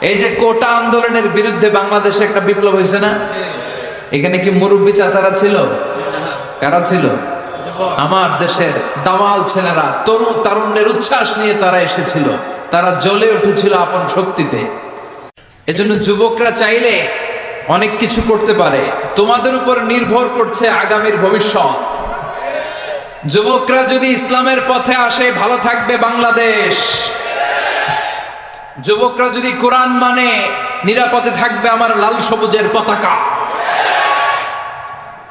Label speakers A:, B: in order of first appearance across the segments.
A: এই যে কোটা আন্দোলনের বিরুদ্ধে বাংলাদেশে একটা বিপ্লব হয়েছে না? এখানে কি মুরব্বী চাচারা ছিল? কারা ছিল? আমার দেশের দামাল ছেলেরা, তরুণ তারুণ্যের উচ্ছ্বাস নিয়ে তারা এসেছিল। তারা জ্বলে উঠেছিল আপন শক্তিতে। এজন্য যুবকরা চাইলে অনেক কিছু করতে পারে। তোমাদের উপর নির্ভর করছে আগামীর ভবিষ্যৎ। যুবকরা যদি ইসলামের পথে আসে, ভালো থাকবে বাংলাদেশ। যুবকরা যদি কোরআন মানে নিরাপদে থাকবে আমার লাল সবুজের পতাকা।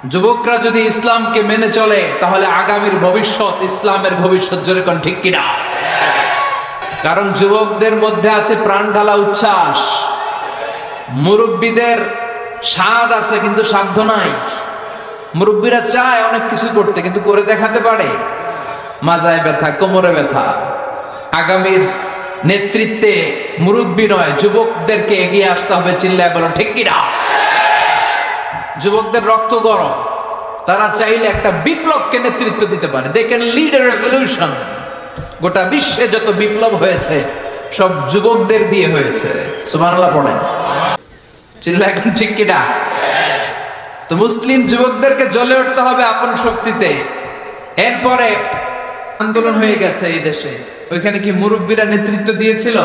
A: যুবকরা যদি ইসলামকে মেনে চলে, তাহলে আগামীর ভবিষ্যৎ ইসলামের ভবিষ্যৎ জোরে কোন ঠিক কিনা? কারণ যুবকদের মধ্যে আছে প্রাণ ঢালা উচ্ছ্বাস। মুরব্বীদের স্বাদ আছে, কিন্তু সাধ্য নাই। মুরব্বীরা চায় অনেক কিছু করতে, কিন্তু করে দেখাতে পারে। মাজায় ব্যথা, কোমরে ব্যথা। আগামীর নেতৃত্বে মুরব্বী নয়, যুবকদেরকে এগিয়ে আসতে হবে চিল্লায় বলো, ঠিক কিনা? যুবকদের রক্ত গরম, তারা চাইলে একটা বিপ্লবকে নেতৃত্ব দিতে পারে। দে ক্যান রেভলিউশন গোটা বিশ্বে যত বিপ্লব হয়েছে, সব যুবকদের দিয়ে হয়েছে। সুবহানাল্লাহ পড়েন। চিল্লা এখন ঠিক কিনা? তো মুসলিম যুবকদেরকে জ্বলে উঠতে হবে আপন শক্তিতে। এরপরে আন্দোলন হয়ে গেছে এই দেশে। ওইখানে কি মুরব্বীরা নেতৃত্ব দিয়েছিল?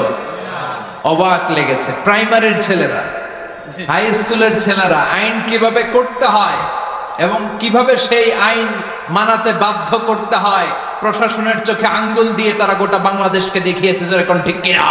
A: অবাক লেগেছে। প্রাইমারির ছেলেরা, হাই স্কুলের ছেলেরা, আইন কীভাবে করতে হয় এবং কীভাবে সেই আইন মানাতে বাধ্য করতে হয়, প্রশাসনের চোখে আঙ্গুল দিয়ে তারা গোটা বাংলাদেশকে দেখিয়েছে, যেরকম ঠিক কিনা।